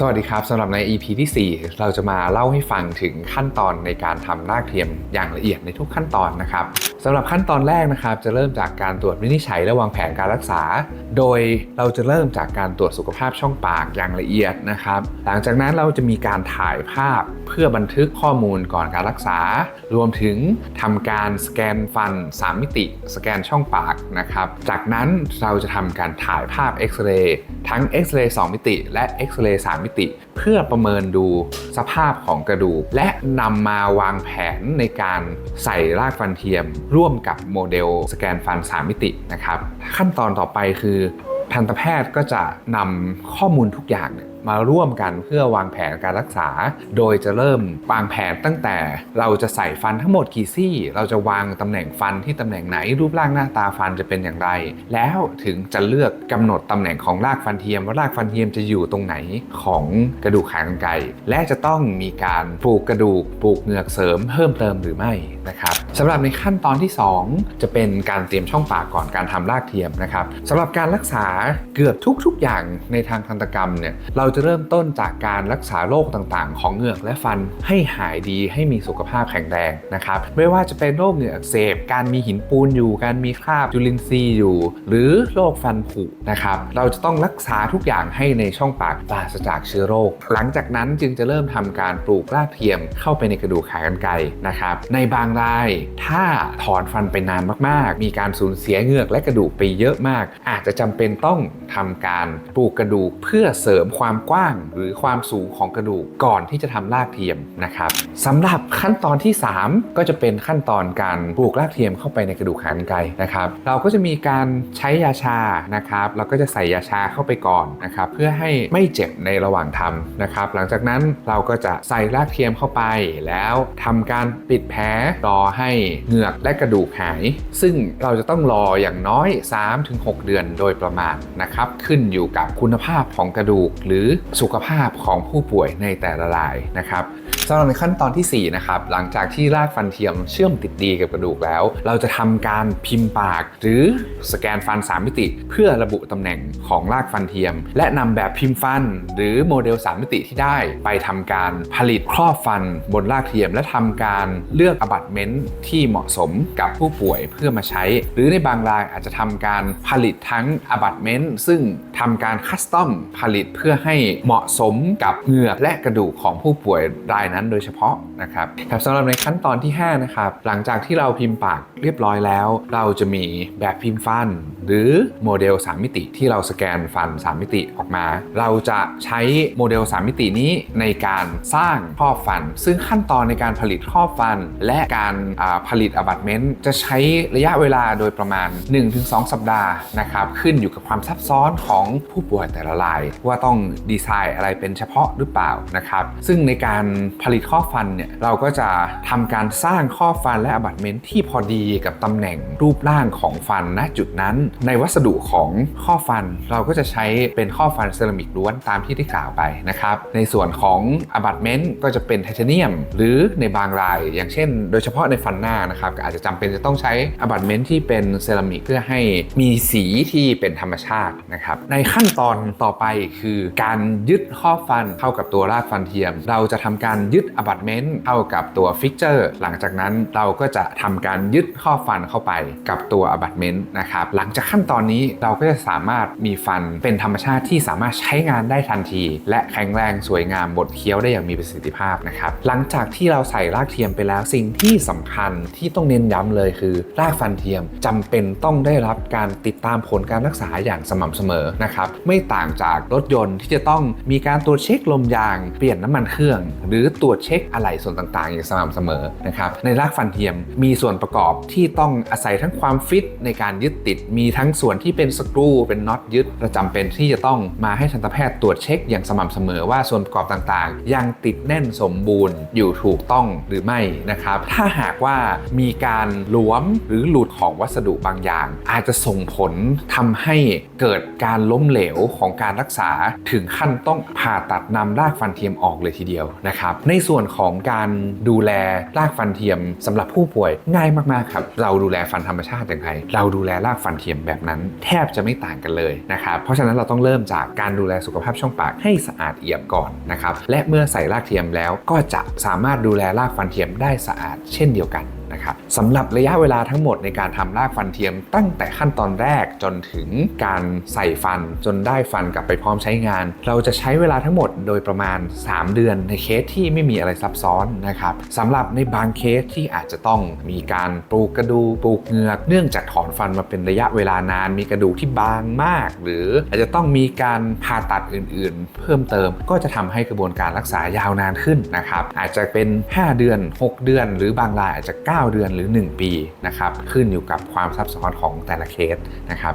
สวัสดีครับสำหรับใน EP ที่ 4 เราจะมาเล่าให้ฟังถึงขั้นตอนในการทำรากเทียมอย่างละเอียดในทุกขั้นตอนนะครับ สำหรับขั้นตอนแรกนะครับจะเริ่มจากการตรวจวินิจฉัยและวางแผนการรักษา โดยเราจะเริ่มจากการตรวจสุขภาพช่องปากอย่างละเอียดนะครับ หลังจากนั้นเราจะมีการถ่ายภาพเพื่อบันทึกข้อมูลก่อนการรักษา รวมถึงทำการสแกนฟัน 3 มิติ สแกนช่องปากนะครับ จากนั้นเราจะทำการถ่ายภาพเอ็กซเรย์ทั้งเอ็กซเรย์2มิติ และเอ็กซเรย์3มิติ เพื่อประเมินดูสภาพของกระดูก และนำมาวางแผนในการใส่รากฟันเทียมร่วมกับโมเดลสแกนฟัน 3 มิตินะครับ ขั้นตอนต่อไปคือทันตแพทย์ก็จะนำข้อมูลทุกอย่างเนี่ยมาร่วมกันเพื่อวางแผนการรักษา โดยจะเริ่มวางแผนตั้งแต่ เราจะใส่ฟันทั้งหมดกี่ซี่ เราจะวางตำแหน่งฟันที่ตำแหน่งไหน รูปร่างหน้าตาฟันจะเป็นอย่างไร แล้วถึงจะเลือกกำหนดตำแหน่งของรากฟันเทียม ว่ารากฟันเทียมจะอยู่ตรงไหนของกระดูกขากรรไกรและจะต้องมีการปลูกกระดูกปลูกเหงือกเสริมเพิ่มเติมหรือไม่นะครับ สำหรับในขั้นตอนที่ 2 จะเป็นการเตรียมช่องปากก่อนการทำรากเทียมนะครับสำหรับการรักษาเกือบทุกๆอย่างในทางทันตกรรมเนี่ยเราจะเริ่มต้นจากการรักษาโรคต่างๆ ของเหงือกและฟันให้หายดีให้มีสุขภาพแข็งแรงนะครับไม่ว่าจะเป็นโรคเหงือกอักเสบ การมีหินปูนอยู่ การมีคราบจุลินทรีย์อยู่ หรือโรคฟันผุนะครับเราจะต้องรักษาทุกอย่างให้ในช่องปากปราศจากเชื้อโรค หลังจากนั้นจึงจะเริ่มทำการปลูกรากเทียมเข้าไปในกระดูกขากรรไกรนะครับในบางรายถ้าถอนฟันไปนานมากๆ มีการสูญเสียเหงือกและกระดูกไปเยอะมาก อาจจะจำเป็นต้องทำการปลูกกระดูกเพื่อเสริมความกว้าง หรือความสูงของกระดูกก่อนที่จะทำรากเทียมนะครับสำหรับขั้นตอนที่ 3 ก็จะเป็นขั้นตอนการปลูกรากเทียมเข้าไปในกระดูกขากรรไกนะครับ เราก็จะมีการใช้ยาชานะครับเราก็จะใส่ยาชาเข้าไปก่อนนะครับเพื่อให้ไม่เจ็บในระหว่างทำนะครับ หลังจากนั้นเราก็จะใส่รากเทียมเข้าไปแล้วทำการปิดแผลรอให้เหงือกและกระดูกหาย ซึ่งเราจะต้องรออย่างน้อย 3-6 เดือนโดยประมาณนะครับ ขึ้นอยู่กับคุณภาพของกระดูก หรือสุขภาพของผู้ป่วยในแต่ละรายนะครับ สำหรับในขั้นตอนทีสี่ 4 นะครับ หลังจากที่รากฟันเทียมเชื่อมติดดีกับกระดูกแล้ว เราจะทำการพิมพ์ปาก หรือสแกนฟัน 3 มิติ เพื่อระบุตำแหน่งของรากฟันเทียม และนำแบบพิมพ์ฟัน หรือโมเดล 3 มิติที่ได้ ไปทำการผลิตครอบฟันบนรากเทียม และทำการเลือกอบัตเมนต์ที่เหมาะสมกับผู้ป่วยเพื่อมาใช้ หรือในบางรายอาจจะทำการผลิตทั้งอบัตเมนต์ซึ่งทำการคัสตอมผลิตเพื่อให้เหมาะสมกับเหงือกและกระดูกของผู้ป่วยรายนั้นโดยเฉพาะนะครับครับสำหรับในขั้นตอนที่ 5 นะครับ หลังจากที่เราพิมพ์ปากเรียบร้อยแล้ว เราจะมีแบบพิมพ์ฟัน หรือโมเดล 3 มิติที่เราสแกนฟัน 3 มิติออกมา เราจะใช้โมเดล 3 มิตินี้ในการสร้างครอบฟัน ซึ่งขั้นตอนในการผลิตครอบฟัน และการผลิตอบัตเมนต์จะใช้ระยะเวลาโดยประมาณ 1-2 สัปดาห์นะครับขึ้นอยู่กับความซับซ้อนของผู้ป่วยแต่ละราย ว่าต้องดีไซน์อะไรเป็นเฉพาะหรือเปล่านะครับ ซึ่งในการผผลิตข้อฟันเนี่ยเราก็จะทำการสร้างข้อฟันและอบัตเมนที่พอดีกับตำแหน่งรูปร่างของฟันณจุดนั้น ในวัสดุของข้อฟันเราก็จะใช้เป็นข้อฟันเซรามิกล้วนตามที่ได้กล่าวไปนะครับในส่วนของอบัตเมนต์ก็จะเป็นไทเทเนียม หรือในบางราย อย่างเช่น โดยเฉพาะในฟันหน้านะครับก็อาจจะจำเป็นจะต้องใช้อบัตเมนที่เป็นเซรามิกเพื่อให้มีสีที่เป็นธรรมชาตินะครับในขั้นตอนต่อไปคือการยึดข้อฟันเข้ากับตัวรากฟันเทียม เราจะทำการยึดอบัตเมนต์เข้ากับตัวฟิกเจอร์หลังจากนั้นเราก็จะทำการยึดข้อฟันเข้าไปกับตัวอบัตเมนต์นะครับหลังจากขั้นตอนนี้เราก็จะสามารถมีฟันเป็นธรรมชาติที่สามารถใช้งานได้ทันที และแข็งแรงสวยงามบดเคี้ยวได้อย่างมีประสิทธิภาพนะครับหลังจากที่เราใส่รากเทียมไปแล้วสิ่งที่สำคัญที่ต้องเน้นย้ำเลยคือรากฟันเทียมจำเป็นต้องได้รับการติดตามผลการรักษาอย่างสม่ำเสมอนะครับไม่ต่างจากรถยนต์ที่จะต้องมีการตรวจเช็คลมยาง เปลี่ยนน้ำมันเครื่อง หรือตรวจเช็คอะไหล่ส่วนต่างๆ อย่างสม่ำเสมอนะครับในรากฟันเทียมมีส่วนประกอบที่ต้องอาศัยทั้งความฟิตในการยึดติด มีทั้งส่วนที่เป็นสกรูเป็นน็อตยึดประจำเป็นที่จะต้องมาให้ทันตแพทย์ตรวจเช็คอย่างสม่ำเสมอว่าส่วนประกอบต่างๆ ยังติดแน่นสมบูรณ์อยู่ถูกต้องหรือไม่นะครับ ถ้าหากว่ามีการหลวมหรือหลุดของวัสดุบางอย่าง อาจจะส่งผลทำให้เกิดการล้มเหลวของการรักษาถึงขั้นต้องผ่าตัดนำรากฟันเทียมออกเลยทีเดียวนะครับในในส่วนของการดูแลรากฟันเทียมสำหรับผู้ป่วยง่ายมากๆครับเราดูแลฟันธรรมชาติอย่างไรเราดูแลรากฟันเทียมแบบนั้น แทบจะไม่ต่างกันเลยนะครับเพราะฉะนั้นเราต้องเริ่มจากการดูแลสุขภาพช่องปากให้สะอาดเอี่ยมก่อนนะครับและเมื่อใส่รากเทียมแล้วก็จะสามารถดูแลรากฟันเทียมได้สะอาด เช่นเดียวกัน นะครับสำหรับระยะเวลาทั้งหมดในการทำรากฟันเทียมตั้งแต่ขั้นตอนแรกจนถึงการใส่ฟันจนได้ฟันกลับไปพร้อมใช้งาน เราจะใช้เวลาทั้งหมดโดยประมาณ 3 เดือนในเคสที่ไม่มีอะไรซับซ้อนนะครับสำหรับในบางเคสที่อาจจะต้องมีการปลูกกระดูปลูกเหงือกเนื่องจากถอนฟันมาเป็นระยะเวลานาน มีกระดูกที่บางมาก หรืออาจจะต้องมีการผ่าตัดอื่น ๆ เพิ่มเติมก็จะทำให้กระบวนการรักษายาวนานขึ้นนะครับอาจจะเป็น 5 เดือน 6 เดือน หรือบางรายอาจจะ9 เดือนหรือ 1 ปีนะครับขึ้นอยู่กับความซับซ้อนของแต่ละเคสนะครับ